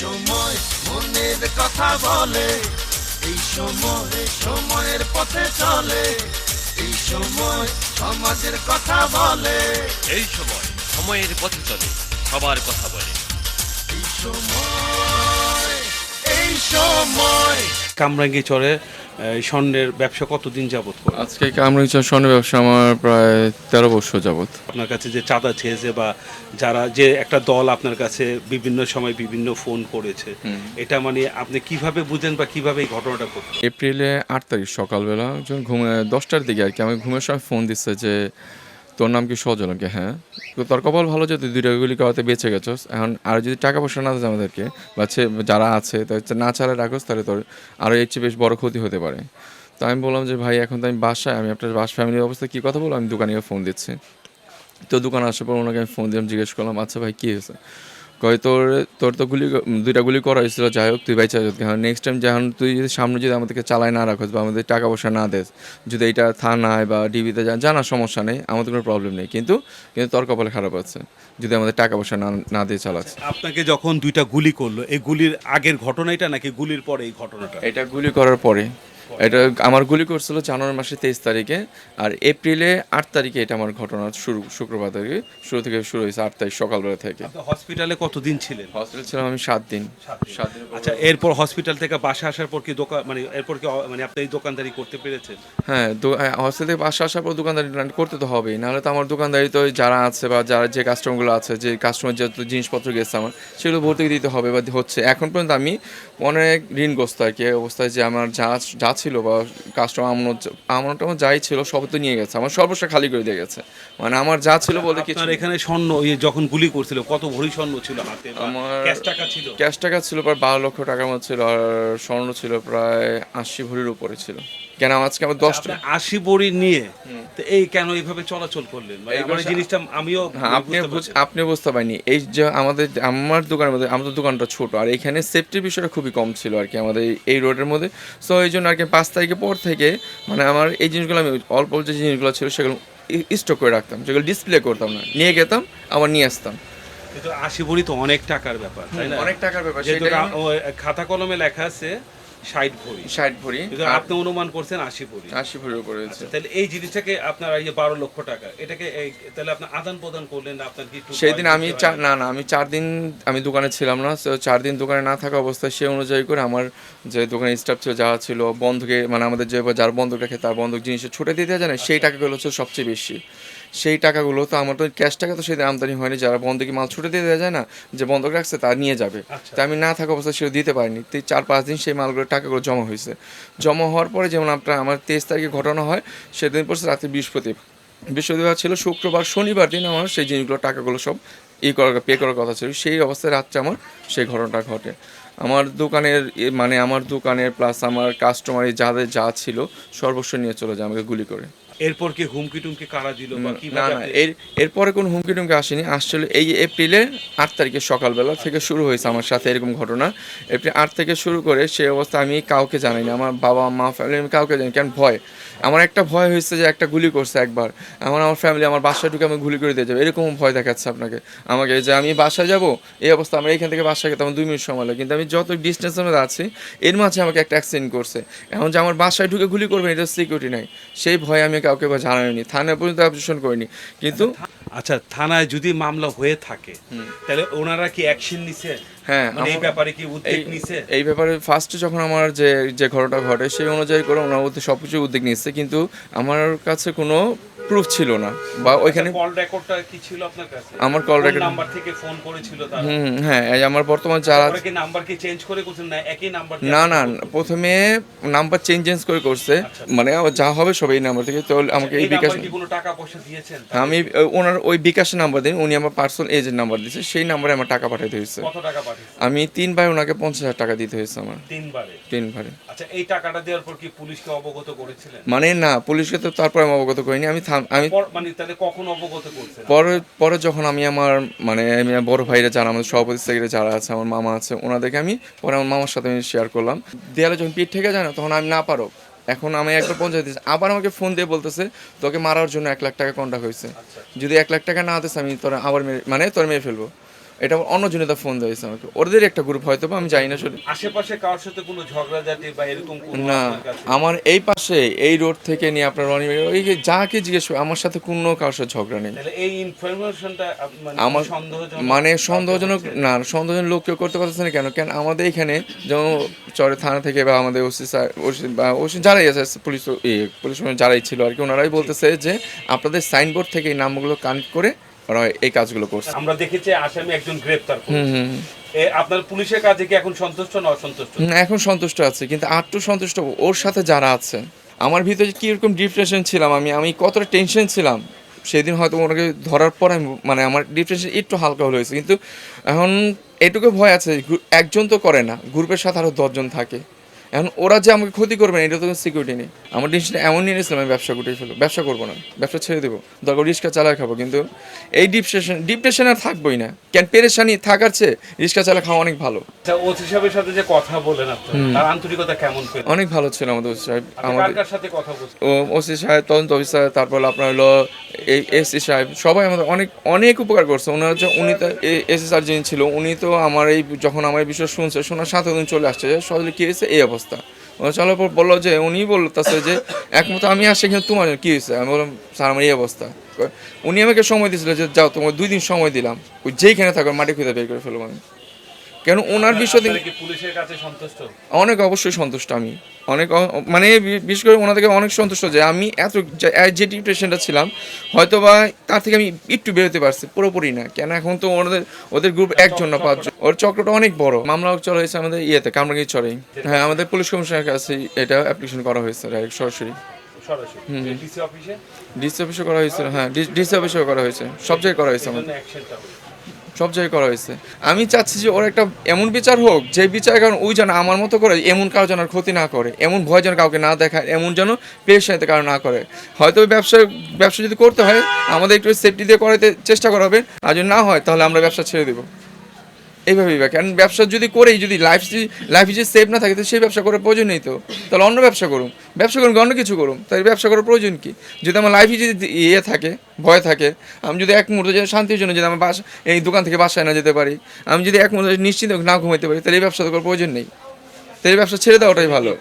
সময় মনের কথা বলে এই সময় সময়ের পথে চলে এই সময় সমাজের কথা বলে। এই সময় সময়ের পথে চলে সবার কথা বলে। এই সময় এই সময়। কামরাঙ্গি চরে স্বর্ণের ব্যবসা কতদিন যাবত করে আজকে কামরুঞ্চা স্বর্ণের ব্যবসা আমার প্রায় তেরো বছর যাবত আপনার কাছে যে চাঁদা চেয়েছে বা যারা যে একটা দল আপনার কাছে বিভিন্ন সময় বিভিন্ন ফোন করেছে এটা মানে আপনি কীভাবে বুঝেন বা কীভাবে এই ঘটনাটা ঘটলো? এপ্রিলে আট তারিখ সকালবেলা যখন ঘুমে দশটার দিকে আর কি আমি ঘুমের সময় ফোন দিচ্ছে যে তোর নাম কি সজল? আমাকে হ্যাঁ। তো তোর কপাল ভালো যে তুই দুইটা গুলি করাতে বেঁচে গেছস। এখন আর যদি টাকা পয়সা না দেয় আমাদেরকে, বা যারা আছে না চালে রাখোস, তাহলে তোর আরও এর চেয়ে বেশ বড় ক্ষতি হতে পারে। তো আমি বললাম যে, ভাই, এখন তো আমি বাসায়, আমি আপনার বাস ফ্যামিলির অবস্থা কী কথা বলব? আমি দোকানে ফোন দিচ্ছি। তো দোকান আসার পর ওনাকে আমি ফোন দিলাম জিজ্ঞেস করলাম আচ্ছা ভাই, কী হয়েছে? কয় তোর তোর তো গুলি দুইটা গুলি করা হয়েছিল যাই হোক তুই বাইচা যাবি। কারণ নেক্সট টাইম যখন তুই যদি সামনে যদি আমাদেরকে চালায় না রাখোস বা আমাদের টাকা পয়সা না দেস যদি এটা থানায় বা ডিবিতে যা জানা সমস্যা নেই আমাদের কোনো প্রবলেম নেই। কিন্তু কিন্তু তোর কপালে খারাপ আছে যদি আমাদের টাকা পয়সা না না দিয়ে চালাচ্ছে আপনাকে যখন দুইটা গুলি করল এই গুলির আগের ঘটনা এটা নাকি গুলির পরে এই ঘটনাটা? এটা গুলি করার পরে। এটা আমার গুলি করছিল জানুয়ারি মাসের তেইশ তারিখে আর এপ্রিলে আট তারিখে এটা আমার ঘটনা শুরু শুক্রবার তারিখে শুরু থেকে শুরু হয়েছে আট তারিখ সকালবেলা থেকে। হসপিটালে কতদিন ছিলেন? হসপিটাল ছিলাম আমি সাত দিন। সাত দিন। আচ্ছা এরপর হসপিটাল থেকে বাসা আসার পর কি দোকান মানে এরপর কি মানে আপনি এই দোকানদারি করতে পেরেছেন? হ্যাঁ হস্টেল থেকে বাসা আসার পর দোকানদারি করতে তো হবেই নাহলে তো আমার দোকানদারি তো যারা আছে বা যারা যে কাস্টমারগুলো আছে যে কাস্টমার যত জিনিসপত্র গেছে আমার সেগুলো ভর্তি দিতে হবে বা হচ্ছে। এখন পর্যন্ত আমি অনেক ঋণগ্রস্ত আর কি অবস্থায় যে আমার যা যা ছিল বা কাস্টমার আমার আমার আমার যাই ছিল সব তো নিয়ে গেছে। আমার সর্বস্ব খালি করে দিয়ে গেছে। মানে আমার যা ছিল বলতে কিছু আপনার এখানে স্বর্ণ ইয়ে যখন গুলি করছিল কত ভরি স্বর্ণ ছিল হাতে? আমার- ক্যাশ টাকা ছিল? ক্যাশ টাকা ছিল প্রায় বারো লক্ষ টাকার মতো ছিল আর স্বর্ণ ছিল প্রায় আশি ভরির উপরে ছিল। কেন আজকে আমার দশটা আপনি আশি বড়ি নিয়ে তো এই কেন এইভাবে চলাচল করলেন? মানে আমার জিনিসটা আমিও হ্যাঁ আপনি বুঝতে আপনি বুঝতে পারিনি। এই যে আমাদের আমার দোকানের মধ্যে আমাদের দোকানটা ছোট আর এখানে সেফটির বিষয়টা খুবই কম ছিল আর কি আমাদের এই- এই রোডের মধ্যে। সো এই জন্য আর কি পাঁচ তারিখের পর থেকে মানে আমার এই জিনিসগুলো আমি অল্প যে জিনিসগুলো ছিল সেগুলো স্টক করে রাখতাম যেগুলো ডিসপ্লে করতাম না। নিয়ে যেতাম আবার নিয়ে আসতাম। আশি ভরি তো অনেক টাকার ব্যাপার অনেক টাকার ব্যাপার খাতা কলমে লেখা আছে ষাট ভরি। ষাট ভরি। আপনি অনুমান করছেন আশি ভরি। আশি ভরির উপরে হয়েছে। তাহলে এই জিনিসটাকে আপনার এই বারো লক্ষ টাকা এটাকে তাহলে আপনি আদান প্রদান করলেন আপনার কি একটু সেই দিন আমি? না না আমি চার দিন আমি দোকানে ছিলাম না তো চার দিন দোকানে না থাকা অবস্থায় সে অনুযায়ী করে আমার যে দোকানের স্টাফ ছিল যারা ছিল বন্ধকে মানে আমাদের যে যার বন্ধক রাখে তার বন্ধক জিনিসের ছুটে দিতে যায় না সেই টাকাগুলো হচ্ছে সবচেয়ে বেশি। সেই টাকাগুলো তো আমার তো ক্যাশ টাকা তো সেদিন আমদানি হয়নি। যারা বন্ধকে মাল ছুটে দিয়ে দেওয়া যায় না? যে বন্ধক রাখছে তা নিয়ে যাবে। আচ্ছা। তা আমি না থাকা অবস্থায় সেটা দিতে পারিনি। তো চার পাঁচ দিন সেই মালগুলো টাকাগুলো জমা হয়েছে। জমা হওয়ার পরে যেমন আপনার আমার তেইশ তারিখে ঘটনা হয় সেদিন পড়ছে রাতে বৃহস্পতিবার। বৃহস্পতিবার ছিল শুক্রবার শনিবার দিন আমার সেই জিনিসগুলো টাকাগুলো সব ই করার পে করার কথা ছিল। সেই অবস্থায় রাত্রে আমার সেই ঘটনাটা ঘটে। আমার দোকানের মানে আমার দোকানের প্লাস আমার কাস্টমারের যাদের যা ছিল সর্বস্ব নিয়ে চলে যায় আমাকে গুলি করে। এরপর কি হুমকি টুমকি কারা দিল বা না না এর এরপরে কোনো হুমকি টুমকি আসেনি। আসলে এই এপ্রিলের আট তারিখে সকালবেলা থেকে শুরু হয়েছে আমার সাথে এরকম ঘটনা। এপ্রিল আট থেকে শুরু করে সেই অবস্থা আমি কাউকে জানাইনি আমার বাবা মা ফ্যামিলি আমি কাউকে জানি কেন ভয়। আমার একটা ভয় হয়েছে যে একটা গুলি করছে একবার। আমার আমার ফ্যামিলি আমার বাসায় ঢুকে আমি গুলি করে দিয়ে যাবে এরকম ভয় দেখাচ্ছে আপনাকে। আমাকে যে আমি বাসায় যাব এই অবস্থা আমরা এখান থেকে বাসায় গেতে আমার দুই মিনিট সময় লাগে। কিন্তু আমি যত ডিস্টেন্সের মধ্যে আছি এর মাঝে আমাকে একটা অ্যাক্সিডেন্ট করছে। এখন যে আমার বাসায় ঢুকে গুলি করবে এটা সিকিউরিটি নাই। সেই ভয় আমি কাউকে জানাইনি। থানায় পর্যন্ত অ্যাপ্লিকেশন করিনি। কিন্তু আচ্ছা থানায় যদি মামলা হয়ে থাকে তাহলে ওনারা কি অ্যাকশন নিছে? হ্যাঁ মানে এই ব্যাপারে কি উদ্যোগ নিছে? এই ব্যাপারে ফার্স্ট যখন আমার যে যে ঘটনা ঘটে সেই অনুযায়ী করে ওনার মধ্যে সব কিছু উদ্যোগ নিচ্ছে কিন্তু আমার কাছে কোনো প্রুফ ছিল না। বা ওইখানে কল রেকর্ডটা কি ছিল আপনার কাছে? আমার call record- নাম্বার থেকে ফোন করেছিল তারা? হুম হ্যাঁ এই আমার বর্তমান যারা কি নাম্বার কি চেঞ্জ করে করছেন না একই নাম্বার না না প্রথমে নাম্বার চেঞ্জ চেঞ্জ করে করছে। মানে যা হবে সব এই নাম্বার থেকে। তো আমাকে এই এই বিকাশ কি কোনো টাকা পয়সা দিয়েছেন? আমি ওনার ওই বিকাশের নাম্বার দিন উনি আমার পার্সোনাল এজেন্ট নাম্বার দিয়েছে সেই নাম্বারে আমার টাকা পাঠাতে হয়েছে। কত টাকা আমি তিনবার ওনাকে পঞ্চাশ হাজার টাকা দিতে হয়েছে আমার। তিনবারে? তিনবারে। আচ্ছা এই টাকাটা দেওয়ার পর কি পুলিশকে অবগত করেছিলেন? মানে না পুলিশকে তো তারপরে আমি অবগত করিনি। আমি থাম- আমি মানে তাহলে কখন অবগত করছেন পরে পরে যখন আমি আমার মানে আমি বড় ভাইরা যারা আমাদের সভাপতি সেক্রেটারি যারা আছে আমার মামা আছে ওনাদেরকে আমি পরে আমার মামার সাথে আমি শেয়ার করলাম। দেয়ালে যখন পিঠ থেকে যায় না তখন আমি না পারো। এখন আমি একবার পঞ্চায়েত দিয়েছি। আবার আমাকে ফোন দিয়ে বলতেছে তোকে মারার জন্য এক লাখ টাকা কন্ট্যাক্ট হয়েছে। যদি এক লাখ টাকা না দিস আমি তোর আবার মানে তোর মেরে ফেলব। এটা অন্য জনিতা ফোন দিয়েছে আমাকে। ওদের একটা গ্রুপ হয়তো বা আমি জানি না আসলে। আশেপাশে কারোর সাথে কোনো ঝগড়াঝাটি বা এরকম কোনো না আমার এই পাশে এই রোড থেকে নিয়ে আপনার রনি ওই যে যাকে জিজ্ঞেস করবে, আমার সাথে কোনো কারোর সাথে ঝগড়া নেই। তাহলে এই ইনফরমেশনটা মানে আমার সন্দেহজনক মানে সন্দেহজনক না সন্দেহজনক লোক কেউ করতে পারতেছে না কেন? কেন আমাদের এখানে যেমন চরে থানা থেকে বা আমাদের ওসি স্যার ওসি বা ওসি যারাই আছে পুলিশ পুলিশ যারাই ছিল আর কি ওনারাই বলতেছে যে আপনাদের সাইনবোর্ড থেকে এই নামগুলো কানেক্ট করে ওরা এই কাজগুলো করছে। আমরা দেখেছি আসামি একজন গ্রেপ্তার আপনার পুলিশের কাজে কি এখন সন্তুষ্ট না অসন্তুষ্ট? এখন সন্তুষ্ট আছে কিন্তু আটটু সন্তুষ্ট ওর সাথে যারা আছে আমার ভিতরে কীরকম ডিপ্রেশন ছিলাম আমি আমি কতটা টেনশন ছিলাম সেদিন হয়তো ওনাকে ধরার পর আমি মানে আমার ডিপ্রেশন একটু হালকা হলে হয়েছে কিন্তু এখন এটুকু ভয় আছে একজন তো করে না গ্রুপের সাথে আরও দশজন থাকে। এখন ওরা যে আমাকে ক্ষতি করবে না এটা তো সিকিউরিটি নেই। আমার ডিসিশন এমন নিয়ে নিয়েছিলাম আমি ব্যবসা গুটিয়ে ফেলব ব্যবসা করব না ব্যবসা ছেড়ে দেবো। দরকার রিক্সা চালায় খাব কিন্তু এই ডিপ্রেশন ডিপ্রেশন আর থাকবোই না। কেন পেরেশানি থাকার চেয়ে রিক্সা চালা খাওয়া অনেক ভালো। আচ্ছা ওসি সাহেবের সাথে যে কথা বলেন তার আন্তরিকতা কেমন অনেক ভালো ছিল আমাদের ওসি সাহেব। আমাদের সাথে কথা ওসি সাহেব তদন্ত অফিসার তারপর আপনার হলো এই এসি সাহেব, সবাই আমাদের অনেক অনেক উপকার করছে। ওনার যে উনি তো এসি স্যার যিনি ছিল, উনি তো আমার এই, যখন আমার এই বিষয় শুনছে, শোনার সাথে দিন চলে আসছে। সহজে কী হয়েছে? এই অবস্থা। চলার পর বলল যে, উনি বলতেছে যে একমত আমি আসছি, কিন্তু তোমার কী হয়েছে? আমি বললাম, স্যার, আমার এই অবস্থা। উনি আমাকে সময় দিয়েছিল যে, যাও তোমার দুই দিন সময় দিলাম। ওই যেইখানে থাকো, মাটি খুঁজে বের করে ফেলব আমি। কেন ওনার বিষয় পুলিশের কাছে সন্তুষ্ট? অনেক অবশ্যই সন্তুষ্ট আমি। অনেক মানে বিশেষ করে ওনার থেকে অনেক সন্তুষ্ট যে আমি এত যে- ডিপ্রেশনটা ছিলাম হয়তো বা তার থেকে আমি একটু বেরোতে পারছি পুরোপুরি না। কেন এখন তো ওনাদের ওদের গ্রুপ একজন না পাঁচজন। ওর চক্রটা অনেক বড়। মামলা চলা হয়েছে আমাদের ইয়েতে কামরাঙ্গি চড়ে হ্যাঁ আমাদের পুলিশ কমিশনের কাছে এটা অ্যাপ্লিকেশন করা হয়েছে ডাইরেক্ট সরাসরি। ডিসি অফিসে? করা হয়েছিল হ্যাঁ ডিসি অফিসেও করা হয়েছে। সব জায়গায় করা হয়েছে আমাদের। সব জায়গায় করা হয়েছে। আমি চাচ্ছি যে ওর একটা এমন বিচার হোক, যে বিচার কারণ ওই যেন আমার মতো করে এমন কারও যেন ক্ষতি না করে, এমন ভয় যেন কাউকে না দেখায়, এমন যেন পেশাতে কারও না করে। হয়তো ব্যবসা ব্যবসা যদি করতে হয়, আমাদের একটু সেফটি দিয়ে করাতে চেষ্টা করা হবে, আর যদি না হয়, তাহলে আমরা ব্যবসা ছেড়ে দেবো। এইভাবেই কারণ ব্যবসা যদি করেই, যদি লাইফ লাইফ যদি সেফ না থাকে, তো সেই ব্যবসা করার প্রয়োজন নেই তো। তাহলে অন্য ব্যবসা করুন। ব্যবসা করুন, অন্য কিছু করুন। তাই ব্যবসা করার প্রয়োজন কি? যদি আমার লাইফে যদি ইয়ে থাকে, ভয় থাকে, আমি যদি এক মুহূর্তে যদি শান্তির জন্য যদি আমার বাস, এই দোকান থেকে বাসায় না যেতে পারি, আমি যদি এক মুহূর্তে নিশ্চিন্ত না ঘুমাইতে পারি, তাহলে এই ব্যবসা তো করার প্রয়োজন নেই। তাই ব্যবসা ছেড়ে দেওয়াটাই ভালো।